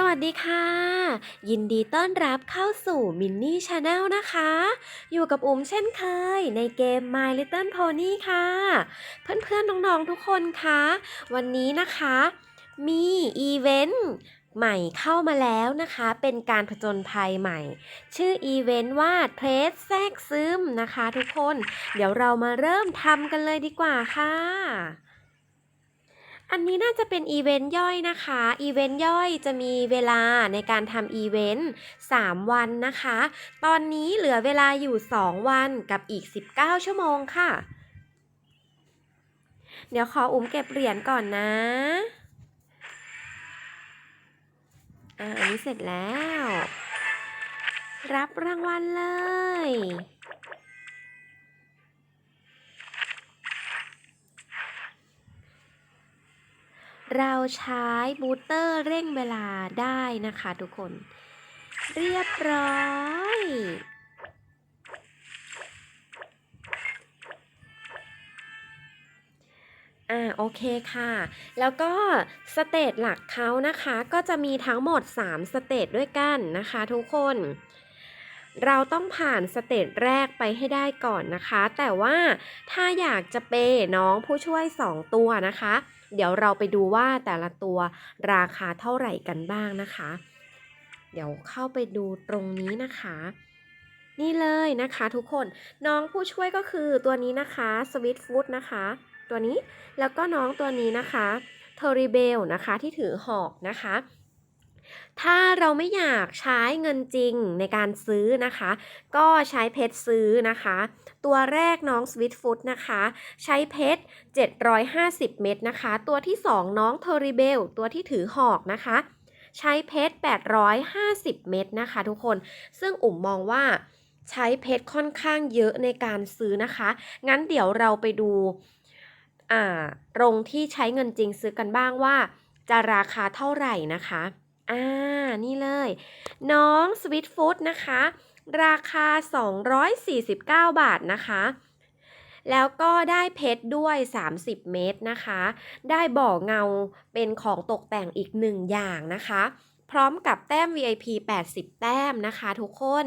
สวัสดีค่ะ ยินดีต้อนรับเข้าสู่มินนี่ชาแนลนะคะ อยู่กับอุ้มเช่นเคย ในเกม My Little Pony ค่ะ เพื่อนๆ น้องๆ ทุกคนคะ วันนี้นะคะ มีอีเวนต์ใหม่เข้ามาแล้วนะคะ เป็นการผจญภัยใหม่ ชื่ออีเวนต์ว่าเทรสแทรกซึมนะคะ ทุกคน เดี๋ยวเรามาเริ่มทำกันเลยดีกว่าค่ะ อันนี้น่าจะเป็นอีเวนต์ย่อยนะคะ อีเวนต์ย่อยจะมีเวลาในการทำอีเวนต์ 3 วันนะคะ ตอนนี้เหลือเวลาอยู่ 2 วันกับอีก 19 ชั่วโมงค่ะ เดี๋ยวขออุ้มเก็บเหรียญก่อนนะ อ่าอันนี้เสร็จแล้ว รับรางวัลเลย เราใช้บูสเตอร์เร่งเวลาได้นะคะทุกคน เรียบร้อย อ่าโอเคค่ะ แล้วก็สเตจหลักเขานะคะ ก็จะมีทั้งหมด 3 สเตจด้วยกันนะคะทุกคน เราต้องผ่านสเตจแรกไปให้ได้ก่อนนะคะ แต่ว่าถ้าอยากจะเปน้องผู้ช่วย 2 ตัวนะคะ เดี๋ยวเราไปดูว่าแต่ละตัวราคาเท่าไหร่กันบ้างนะคะ เดี๋ยวเข้าไปดูตรงนี้นะคะ นี่เลยนะคะทุกคนน้องผู้ช่วยก็คือตัวนี้นะคะสวิตฟู้ดนะคะ ตัวนี้แล้วก็น้องตัวนี้นะคะเทอริเบลนะคะที่ถือหอกนะคะ ถ้าเราไม่อยากใช้เงินจริงในการซื้อนะคะ ก็ใช้เพชรซื้อนะคะ ตัวแรกน้องสวิตฟูดนะคะ ใช้เพชร 750 เม็ดนะคะ ตัวที่ 2 น้องเทอริเบล ตัวที่ถือหอกนะคะ ใช้เพชร 850 เม็ดนะคะทุกคน ซึ่งอุ่มมองว่าใช้เพชรค่อนข้างเยอะในการซื้อนะคะ งั้นเดี๋ยวเราไปดูอ่าตรงที่ใช้เงินจริงซื้อกันบ้างว่า จะราคาเท่าไหร่นะคะ อ่า นี่เลย น้องสวิตฟู้ดนะคะ ราคา 249 บาทนะคะ แล้วก็ได้เพชรด้วย 30 เม็ดนะคะ ได้บ่อเงาเป็นของตกแต่งอีกหนึ่งอย่างนะคะ พร้อมกับแต้ม VIP 80 แต้มนะคะทุกคน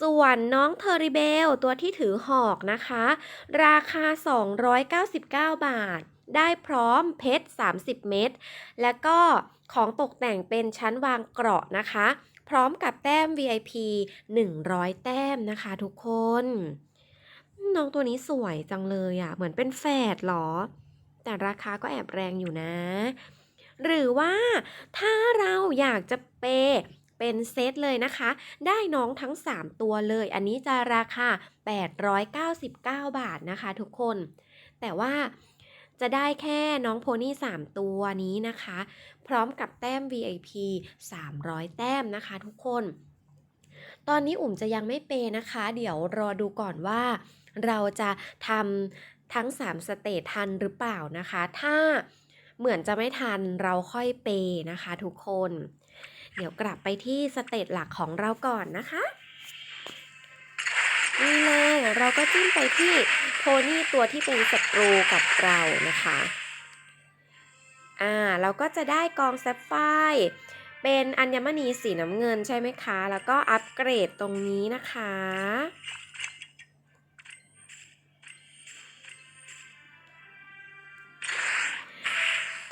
ส่วนน้องเทอริเบลตัวที่ถือหอกนะคะ ราคา 299 บาท ได้พร้อมเพชร 30 เม็ดแล้วก็ ของตกแต่งเป็นชั้นวางเกราะนะคะ พร้อมกับแต้ม VIP 100 แต้มนะคะทุกคน น้องตัวนี้สวยจังเลยอะ่ะ เหมือนเป็นแฝดเหรอ แต่ราคาก็แอบแรงอยู่นะ หรือว่าถ้าเราอยากจะเปเป็นเซตเลยนะคะ ได้น้องทั้ง 3 ตัวเลย อันนี้จะราคา 899 บาทนะคะทุกคน แต่ว่า จะได้แค่น้องโพนี่ 3 ตัวนี้นะคะ พร้อมกับแต้ม VIP 300 แต้มนะคะทุกคน ตอนนี้อุ่มจะยังไม่เปย์นะคะ เดี๋ยวรอดูก่อนว่า เราจะทำทั้ง 3 สเตจทันหรือเปล่านะคะ ถ้าเหมือนจะไม่ทันเราค่อยเปย์นะคะทุกคน เดี๋ยวกลับไปที่สเตจหลักของเราก่อนนะคะ นี่เลยเราก็จิ้มไปที่โพนี่ตัวที่เป็นศัตรูกับเรานะคะอ่าเราก็จะได้กองแซฟไฟเป็นอัญมณีสีน้ำเงินใช่ไหมคะ แล้วก็อัปเกรดตรงนี้นะคะ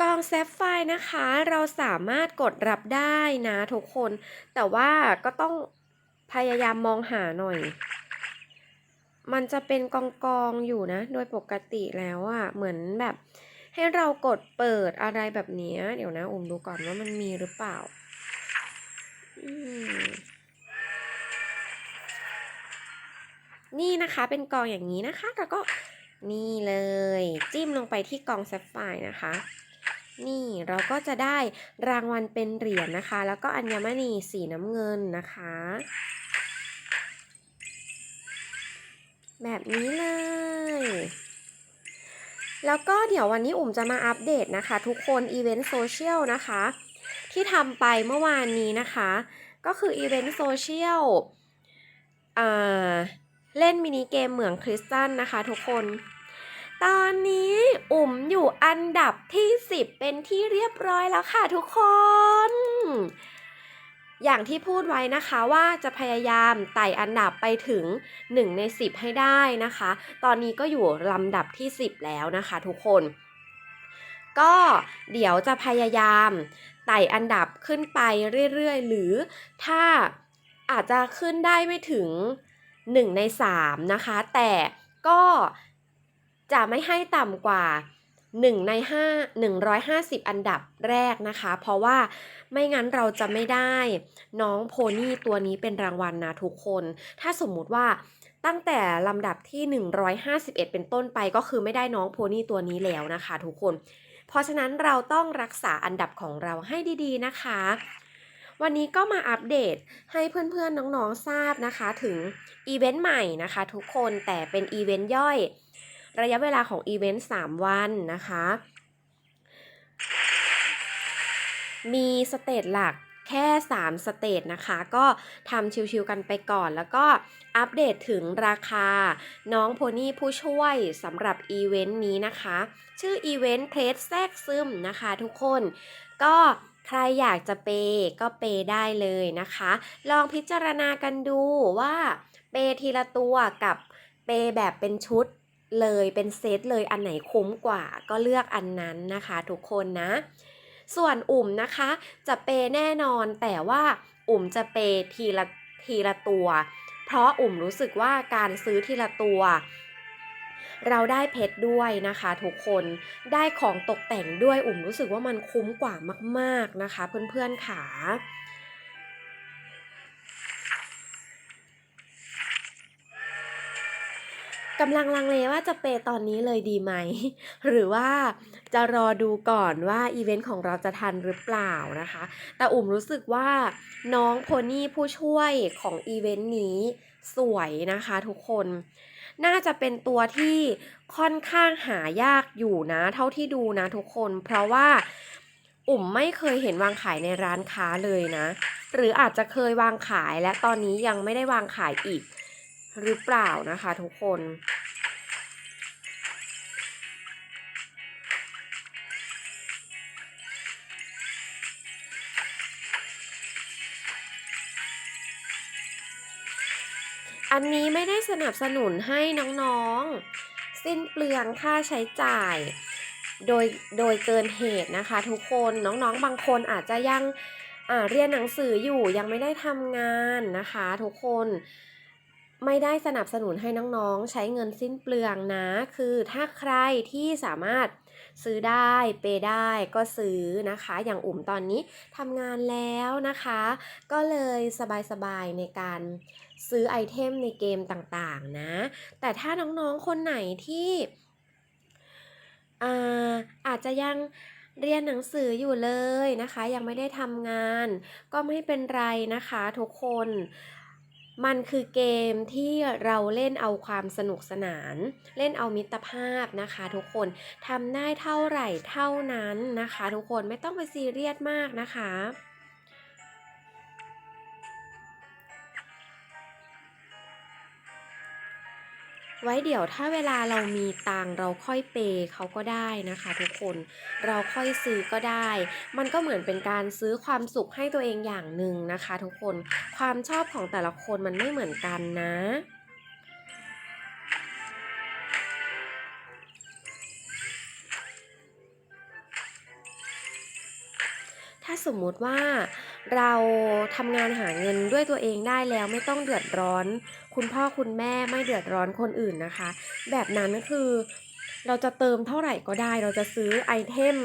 กองแซฟไฟนะคะเราสามารถกดรับได้นะทุกคน แต่ว่าก็ต้องพยายามมองหาหน่อย มันจะเป็นกองกองๆอยู่นะ โดยปกติแล้วอะ่ะเหมือนแบบ ให้เรากดเปิดอะไรแบบนี้ เดี๋ยวนะอุ่มดูก่อนว่ามันมีหรือเปล่าอนี่นะคะเป็นกองอย่างนี้นะคะ แล้วก็นี่เลย จิ้มลงไปที่กองแซฟไฟนะคะ นี่เราก็จะได้รางวัลเป็นเหรียญนะคะ แล้วก็อัญมณีสีน้ำเงินนะคะ แบบนี้เลย แล้วก็เดี๋ยววันนี้อุ่มจะมาอัปเดตนะคะ ทุกคนอีเวนต์โซเชียลนะคะ ที่ทำไปเมื่อวานนี้นะคะ ก็คืออีเวนต์โซเชียลเล่นมินิเกมเหมืองคริสตัลนะคะทุกคน ตอนนี้อุ่มอยู่อันดับที่ 10 เป็นที่เรียบร้อยแล้วค่ะทุกคน อย่างที่พูดไว้นะคะว่าจะพยายามไต่อันดับไปถึง 1 ใน 10 ให้ได้นะคะ ตอนนี้ก็อยู่ลำดับที่ 10 แล้วนะคะทุกคน ก็เดี๋ยวจะพยายามไต่อันดับขึ้นไปเรื่อยๆ หรือถ้าอาจจะขึ้นได้ไม่ถึง 1 ใน 3 นะคะ แต่ก็จะไม่ให้ต่ำกว่า 1 ใน 5 150 อันดับแรกนะคะ เพราะว่าไม่งั้นเราจะไม่ได้น้องโพนี่ตัวนี้เป็นรางวัลนะทุกคน ถ้าสมมุติว่าตั้งแต่ลำดับที่ 151 เป็นต้นไปก็คือไม่ได้น้องโพนี่ตัวนี้แล้วนะคะทุกคน เพราะฉะนั้นเราต้องรักษาอันดับของเราให้ดีๆนะคะ วันนี้ก็มาอัปเดตให้เพื่อนๆน้องๆทราบนะคะ ถึงอีเวนต์ใหม่นะคะ ทุกคนแต่เป็นอีเวนต์ย่อย ระยะเวลาของอีเวนต์ 3 วันนะคะ มีสเตจหลักแค่ 3 สเตจนะคะ ก็ทำชิวๆกันไปก่อน แล้วก็อัปเดตถึงราคา น้องโพนี่ผู้ช่วยสำหรับอีเวนต์นี้นะคะ ชื่ออีเวนต์เพลสแทรกซึมนะคะทุกคน ก็ใครอยากจะเปย์ก็เปย์ได้เลยนะคะ ลองพิจารณากันดูว่าเปย์ทีละตัวกับเปย์แบบเป็นชุด เลยเป็นเซตเลยอันไหนคุ้มกว่าก็เลือกอันนั้นนะคะทุกคนนะ ส่วนอุ่มนะคะจะเปยแน่นอนแต่ว่าอุ่มจะเปยทีละทีละตัว เพราะอุ่มรู้สึกว่าการซื้อทีละตัว เราได้เพชรด้วยนะคะทุกคนได้ของตกแต่งด้วยอุ่มรู้สึกว่ามันคุ้มกว่ามาก ๆนะคะ เพื่อนๆขา กำลังลังเลว่าจะเปย์ตอนนี้เลยดีไหม หรือว่าจะรอดูก่อนว่าอีเวนต์ของเราจะทันหรือเปล่านะคะ แต่อุ่มรู้สึกว่าน้องโพนี่ผู้ช่วยของอีเวนต์นี้สวยนะคะทุกคน น่าจะเป็นตัวที่ค่อนข้างหายากอยู่นะ เท่าที่ดูนะทุกคน เพราะว่าอุ่มไม่เคยเห็นวางขายในร้านค้าเลยนะ หรืออาจจะเคยวางขายและตอนนี้ยังไม่ได้วางขายอีก หรือเปล่านะคะทุกคน อันนี้ไม่ได้สนับสนุนให้น้องๆ สิ้นเปลืองค่าใช้จ่าย โดยโดยเกินเหตุนะคะทุกคนน้องๆบางคนอาจจะยังเรียนหนังสืออยู่ยังไม่ได้ทำงานนะคะทุกคน ไม่ได้สนับสนุนให้น้องๆ ใช้เงินสิ้นเปลืองนะ คือถ้าใครที่สามารถซื้อได้เปย์ได้ก็ซื้อนะคะ อย่างอุ่มตอนนี้ทำงานแล้วนะคะ ก็เลยสบายๆในการซื้อไอเทมในเกมต่างๆนะ แต่ถ้าน้องๆ คนไหนที่อาอาจจะยังเรียนหนังสืออยู่เลยนะคะ ยังไม่ได้ทำงาน ก็ไม่เป็นไรนะคะทุกคน มันคือเกมที่เราเล่นเอาความสนุกสนาน เล่นเอามิตรภาพนะคะทุกคนทำได้เท่าไหร่เท่านั้นนะคะ ทุกคนไม่ต้องไปซีเรียสมากนะคะ ไว้เดี๋ยวถ้าเวลาเรามีตังเราค่อยเปย์เขาก็ได้นะคะ ทุกคนเราค่อยซื้อก็ได้ มันก็เหมือนเป็นการซื้อความสุขให้ตัวเองอย่างหนึ่งนะคะ ทุกคนความชอบของแต่ละคนมันไม่เหมือนกันนะถ้าสมมุติว่าเราทำงานหาเงินด้วยตัวเองได้แล้วไม่ต้องเดือดร้อน คุณพ่อคุณแม่ไม่เดือดร้อนคนอื่นนะคะ แบบนั้นคือเราจะเติมเท่าไหร่ก็ได้ เราจะซื้อไอเทม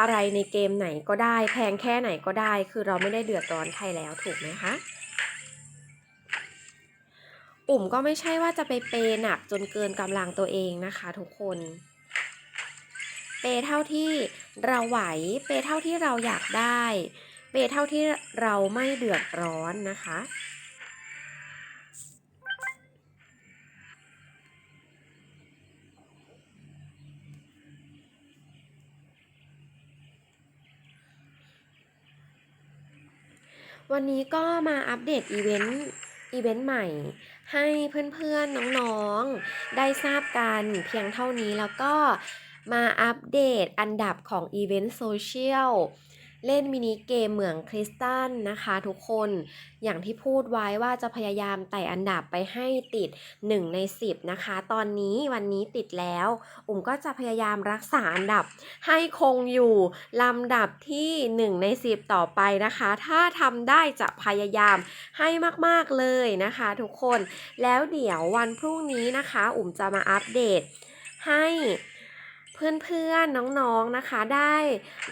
อะไรในเกมไหนก็ได้ แพงแค่ไหนก็ได้ คือเราไม่ได้เดือดร้อนใครแล้วถูกไหมคะอุ่มก็ไม่ใช่ว่าจะไปเปยหนักจนเกินกำลังตัวเองนะคะทุกคน เปยเท่าที่เราไหว เปยเท่าที่เราอยากได้ เปยเท่าที่เราไม่เดือดร้อนนะคะ วันนี้ก็มาอัปเดตอีเวนต์อีเวนต์ใหม่ ให้เพื่อนๆน้องๆ ได้ทราบกันเพียงเท่านี้แล้วก็มาอัปเดตอันดับของอีเวนต์โซเชียล เล่นมินิเกมเหมืองคริสตัลนะคะทุกคนอย่างที่พูดไว้ว่าจะพยายามไต่อันดับไปให้ติด 1 ใน 10 นะคะ ตอนนี้วันนี้ติดแล้ว อุ่มก็จะพยายามรักษาอันดับ ให้คงอยู่ลำดับที่ 1 ใน 10 ต่อไปนะคะ ถ้าทำได้จะพยายามให้มากๆเลยนะคะทุกคนแล้วเดี๋ยววันพรุ่งนี้นะคะ อุ่มจะมาอัปเดตให้ เพื่อนๆน้องๆนะคะได้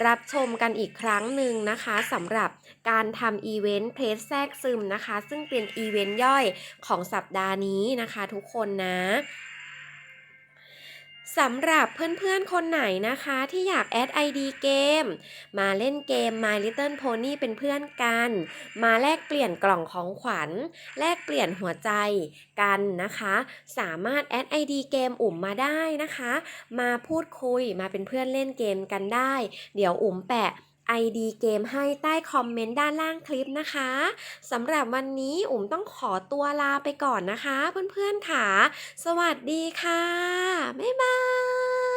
รับชมกันอีกครั้งหนึ่งนะคะสำหรับการทำอีเวนต์เพลสแทรกซึมนะคะ ซึ่งเป็นอีเวนต์ย่อยของสัปดาห์นี้นะคะทุกคนนะ สำหรับเพื่อนๆ คนไหนนะคะที่อยากแอด ID เกม มาเล่นเกม My Little Pony เป็นเพื่อนกัน มาแลกเปลี่ยนกล่องของขวัญ แลกเปลี่ยนหัวใจกันนะคะ สามารถแอด ID เกมอุ่มมาได้นะคะ มาพูดคุยมาเป็นเพื่อนเล่นเกมกันได้ เดี๋ยวอุ่มแปะ ID เกมให้ใต้คอมเมนต์ด้านล่างคลิปนะคะสำหรับวันนี้อุ๋มต้องขอตัวลาไปก่อนนะคะ เพื่อนๆค่ะ สวัสดีค่ะ บ๊ายบาย